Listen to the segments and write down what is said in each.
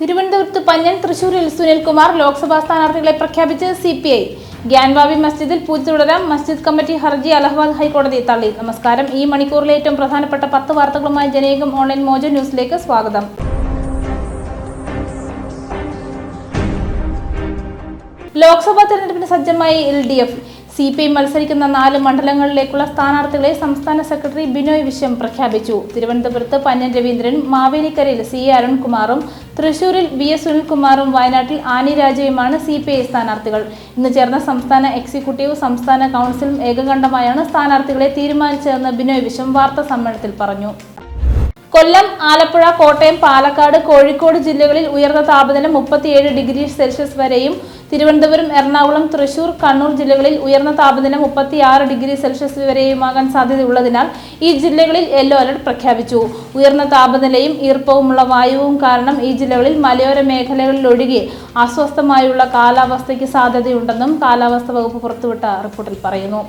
തിരുവനന്തപുരത്ത് പഞ്ഞൻ തൃശൂരിൽ സുനിൽകുമാർ ലോക്സഭാ സ്ഥാനാർത്ഥികളെ പ്രഖ്യാപിച്ച് സി പി ഐ. ഗ്യാൻവാബി മസ്ജിദിൽ പൂജ തുടരാം മസ്ജിദ് കമ്മിറ്റി ഹർജി അലഹബാദ് ഹൈക്കോടതി തള്ളി. നമസ്കാരം. ഈ മണിക്കൂറിലെ ഏറ്റവും പ്രധാനപ്പെട്ട പത്ത് വാർത്തകളുമായി ജനേകം ഓൺലൈൻ മോജോ ന്യൂസിലേക്ക് സ്വാഗതം. ലോക്സഭാ തെരഞ്ഞെടുപ്പിന് സജ്ജമായി L D F. C P I മത്സരിക്കുന്ന നാല് മണ്ഡലങ്ങളിലേക്കുള്ള സ്ഥാനാർത്ഥികളെ സംസ്ഥാന സെക്രട്ടറി ബിനോയ് വിശ്വം പ്രഖ്യാപിച്ചു. തിരുവനന്തപുരത്ത് പന്നൻ രവീന്ദ്രൻ മാവേലിക്കരയിൽ സി അരുൺകുമാറും തൃശൂരിൽ വി എസ് സുനിൽകുമാറും വയനാട്ടിൽ ആനി രാജയുമാണ് സി പി ഐ സ്ഥാനാർത്ഥികൾ. ഇന്ന് ചേർന്ന സംസ്ഥാന എക്സിക്യൂട്ടീവ് സംസ്ഥാന കൗൺസിലും ഏകകണ്ഠമായാണ് സ്ഥാനാർത്ഥികളെ തീരുമാനിച്ചതെന്ന് ബിനോയ് വിശ്വം വാർത്താ സമ്മേളനത്തിൽ പറഞ്ഞു. കൊല്ലം ആലപ്പുഴ കോട്ടയം പാലക്കാട് കോഴിക്കോട് ജില്ലകളിൽ ഉയർന്ന താപനില മുപ്പത്തിയേഴ് ഡിഗ്രി സെൽഷ്യസ് വരെയും തിരുവനന്തപുരം എറണാകുളം തൃശൂർ കണ്ണൂർ ജില്ലകളിൽ ഉയർന്ന താപനില മുപ്പത്തിയാറ് ഡിഗ്രി സെൽഷ്യസ് വരെയുമാകാൻ സാധ്യതയുള്ളതിനാൽ ഈ ജില്ലകളിൽ യെല്ലോ അലർട്ട് പ്രഖ്യാപിച്ചു. ഉയർന്ന താപനിലയും ഈർപ്പവുമുള്ള വായുവും കാരണം ഈ ജില്ലകളിൽ മലയോര മേഖലകളിലൊഴികെ അസ്വസ്ഥമായുള്ള കാലാവസ്ഥയ്ക്ക് സാധ്യതയുണ്ടെന്നും കാലാവസ്ഥാ വകുപ്പ് പുറത്തുവിട്ട റിപ്പോർട്ടിൽ പറയുന്നു.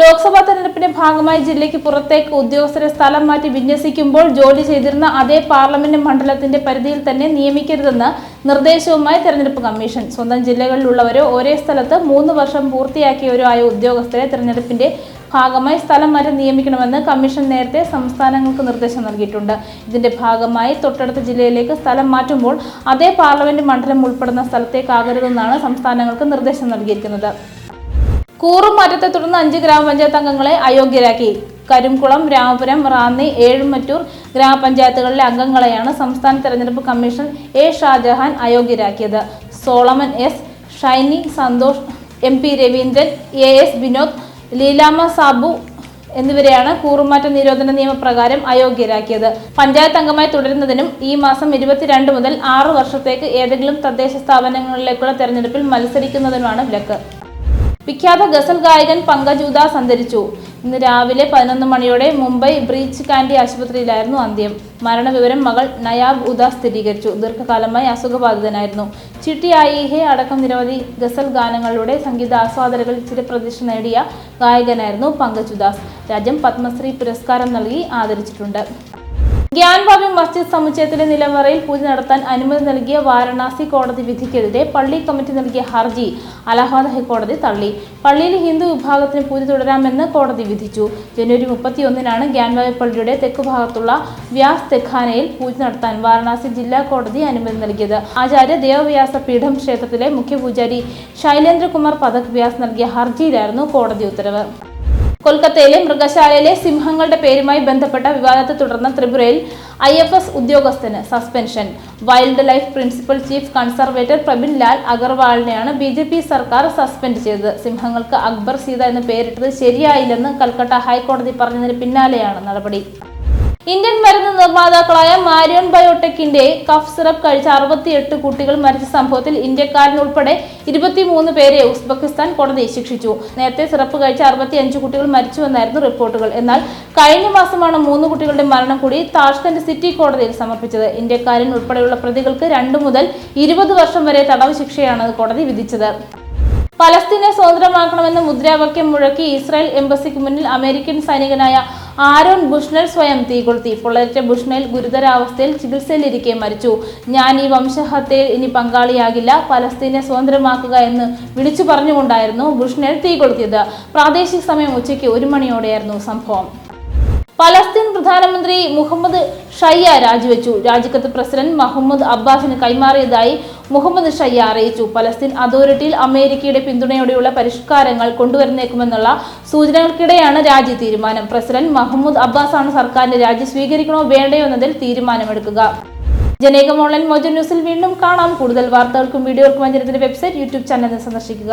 ലോക്സഭാ തെരഞ്ഞെടുപ്പിന്റെ ഭാഗമായി ജില്ലയ്ക്ക് പുറത്തേക്ക് ഉദ്യോഗസ്ഥരെ സ്ഥലം മാറ്റി വിന്യസിക്കുമ്പോൾ ജോലി ചെയ്തിരുന്ന അതേ പാർലമെന്റ് മണ്ഡലത്തിന്റെ പരിധിയിൽ തന്നെ നിയമിക്കരുതെന്ന് നിർദ്ദേശവുമായി തെരഞ്ഞെടുപ്പ് കമ്മീഷൻ. സ്വന്തം ജില്ലകളിലുള്ളവരോ ഒരേ സ്ഥലത്ത് മൂന്ന് വർഷം പൂർത്തിയാക്കിയവരോ ആയ ഉദ്യോഗസ്ഥരെ തെരഞ്ഞെടുപ്പിന്റെ ഭാഗമായി സ്ഥലം മാറ്റി നിയമിക്കണമെന്ന് കമ്മീഷൻ നേരത്തെ സംസ്ഥാനങ്ങൾക്ക് നിർദ്ദേശം നൽകിയിട്ടുണ്ട്. ഇതിന്റെ ഭാഗമായി തൊട്ടടുത്ത ജില്ലയിലേക്ക് സ്ഥലം മാറ്റുമ്പോൾ അതേ പാർലമെന്റ് മണ്ഡലം ഉൾപ്പെടുന്ന സ്ഥലത്തേക്കാകരുതെന്നാണ് സംസ്ഥാനങ്ങൾക്ക് നിർദ്ദേശം നൽകിയിരിക്കുന്നത്. കൂറുമാറ്റത്തെ തുടർന്ന് അഞ്ച് ഗ്രാമപഞ്ചായത്ത് അംഗങ്ങളെ അയോഗ്യരാക്കി. കരിംകുളം രാമപുരം റാന്നി ഏഴുമറ്റൂർ ഗ്രാമപഞ്ചായത്തുകളിലെ അംഗങ്ങളെയാണ് സംസ്ഥാന തെരഞ്ഞെടുപ്പ് commission A Shajahan അയോഗ്യരാക്കിയത്. Solomon S Shiny Santhosh M P Raveendran A S Vinod Leelama Sabu എന്നിവരെയാണ് കൂറുമാറ്റ നിരോധന നിയമപ്രകാരം അയോഗ്യരാക്കിയത്. പഞ്ചായത്ത് അംഗമായി തുടരുന്നതിനും ഈ മാസം ഇരുപത്തിരണ്ട് മുതൽ ആറു വർഷത്തേക്ക് ഏതെങ്കിലും തദ്ദേശ സ്ഥാപനങ്ങളിലേക്കുള്ള തെരഞ്ഞെടുപ്പിൽ മത്സരിക്കുന്നതിനുമാണ് വിലക്ക്. വിഖ്യാത ഗസൽ ഗായകൻ പങ്കജ് ഉദാസ് അന്തരിച്ചു. ഇന്ന് രാവിലെ പതിനൊന്ന് മണിയോടെ മുംബൈ ബ്രീച്ച് കാൻഡി ആശുപത്രിയിലായിരുന്നു അന്ത്യം. മരണവിവരം മകൾ നയാബ് ഉദാസ് സ്ഥിരീകരിച്ചു. ദീർഘകാലമായി അസുഖബാധിതനായിരുന്നു. ചിട്ടി ആയി ഹെ അടക്കം നിരവധി ഗസൽ ഗാനങ്ങളിലൂടെ സംഗീത ആസ്വാദകരിൽ ചിരപ്രതിഷ്ഠ നേടിയ ഗായകനായിരുന്നു പങ്കജ് ഉദാസ്. രാജ്യം പത്മശ്രീ പുരസ്കാരം നൽകി ആദരിച്ചിട്ടുണ്ട്. ഗ്യാൻവാബി മസ്ജിദ് സമുച്ചയത്തിലെ നിലവറയിൽ പൂജ നടത്താൻ അനുമതി നൽകിയ വാരണാസി കോടതി വിധിക്കെതിരെ പള്ളി കമ്മിറ്റി നൽകിയ ഹർജി. അലഹാബാദ് ഹൈക്കോടതി തള്ളി. പള്ളിയിൽ ഹിന്ദു വിഭാഗത്തിന് പൂജ തുടരാമെന്ന് കോടതി വിധിച്ചു. ജനുവരി മുപ്പത്തിയൊന്നിനാണ് ഗ്യാൻവാബി പള്ളിയുടെ തെക്കുഭാഗത്തുള്ള വ്യാസ് തെഖാനയിൽ പൂജ നടത്താൻ വാരണാസി ജില്ലാ കോടതി അനുമതി നൽകിയത്. ആചാര്യ ദേവവ്യാസ പീഠം ക്ഷേത്രത്തിലെ മുഖ്യപൂജാരി ശൈലേന്ദ്രകുമാർ പഥക് വ്യാസ് നൽകിയ ഹർജിയിലായിരുന്നു കോടതി ഉത്തരവ്. കൊൽക്കത്തയിലെ മൃഗശാലയിലെ സിംഹങ്ങളുടെ പേരുമായി ബന്ധപ്പെട്ട വിവാദത്തെ തുടർന്ന് ത്രിപുരയിൽ ഐ എഫ് എസ് ഉദ്യോഗസ്ഥന് suspension. Wild life principal chief conservator Prabin Lal അഗർവാളിനെയാണ് B J P സർക്കാർ സസ്പെൻഡ് ചെയ്തത്. സിംഹങ്ങൾക്ക് അക്ബർ സീത എന്ന് പേരിട്ടത് ശരിയായില്ലെന്ന് കൽക്കട്ട ഹൈക്കോടതി പറഞ്ഞതിന് പിന്നാലെയാണ് നടപടി. ഇന്ത്യൻ മരുന്ന് നിർമ്മാതാക്കളായ മാരിയോൺ ബയോടെക്കിന്റെ കഫ് സിറപ്പ് കഴിച്ച അറുപത്തിയെട്ട് കുട്ടികൾ മരിച്ച സംഭവത്തിൽ ഇന്ത്യക്കാരൻ ഉൾപ്പെടെ ഇരുപത്തിമൂന്ന് പേരെ ഉസ്ബെക്കിസ്ഥാൻ കോടതി ശിക്ഷിച്ചു. നേരത്തെ സിറപ്പ് കഴിച്ച അറുപത്തിയഞ്ച് കുട്ടികൾ മരിച്ചുവെന്നായിരുന്നു റിപ്പോർട്ടുകൾ. എന്നാൽ കഴിഞ്ഞ മാസമാണ് മൂന്ന് കുട്ടികളുടെ മരണം കൂടി താഷ്കന്റ് സിറ്റി കോടതിയിൽ സമർപ്പിച്ചത്. ഇന്ത്യക്കാരൻ ഉൾപ്പെടെയുള്ള പ്രതികൾക്ക് രണ്ടു മുതൽ ഇരുപത് വർഷം വരെ തടവ് ശിക്ഷയാണ് കോടതി വിധിച്ചത്. പലസ്തീനെ സ്വതന്ത്രമാക്കണമെന്ന് മുദ്രാവാക്യം മുഴക്കി ഇസ്രായേൽ എംബസിക്ക് മുന്നിൽ അമേരിക്കൻ സൈനികനായ ആരോൺ ബുഷ്നൽ സ്വയം തീകൊളുത്തി പൊള്ളലേറ്റ ബുഷ്നൽ ഗുരുതരാവസ്ഥയിൽ ചികിത്സയിലിരിക്കെ മരിച്ചു. ഞാൻ ഈ വംശഹത്യയിൽ ഇനി പങ്കാളിയാകില്ല. പലസ്തീനെ സ്വതന്ത്രമാക്കുക എന്ന് വിളിച്ചു പറഞ്ഞുകൊണ്ടായിരുന്നു ബുഷ്നൽ തീകൊളുത്തിയത് പ്രാദേശിക സമയം ഉച്ചയ്ക്ക് ഒരു മണിയോടെയായിരുന്നു സംഭവം. പലസ്തീൻ പ്രധാനമന്ത്രി മുഹമ്മദ് ഷയ്യ രാജിവെച്ചു. രാജിക്കത്ത് പ്രസിഡന്റ് മുഹമ്മദ് അബ്ബാസിന് കൈമാറിയതായി മുഹമ്മദ് ഷയ്യ അറിയിച്ചു. പലസ്തീൻ അതോറിറ്റിയിൽ അമേരിക്കയുടെ പിന്തുണയോടെയുള്ള പരിഷ്കാരങ്ങൾ കൊണ്ടുവരുന്നേക്കുമെന്നുള്ള സൂചനകൾക്കിടെയാണ് രാജി തീരുമാനം. പ്രസിഡന്റ് മഹമ്മൂദ് അബ്ബാസാണ് സർക്കാരിന്റെ രാജി സ്വീകരിക്കണോ വേണ്ടയോ എന്നതിൽ തീരുമാനമെടുക്കുക. ജനേകം ഓൺലൈൻ മോജോ ന്യൂസിൽ വീണ്ടും കാണാം. കൂടുതൽ വാർത്തകൾക്കും വീഡിയോകൾക്കും അഞ്ചനത്തിന്റെ വെബ്സൈറ്റ് യൂട്യൂബ് ചാനൽ സന്ദർശിക്കുക.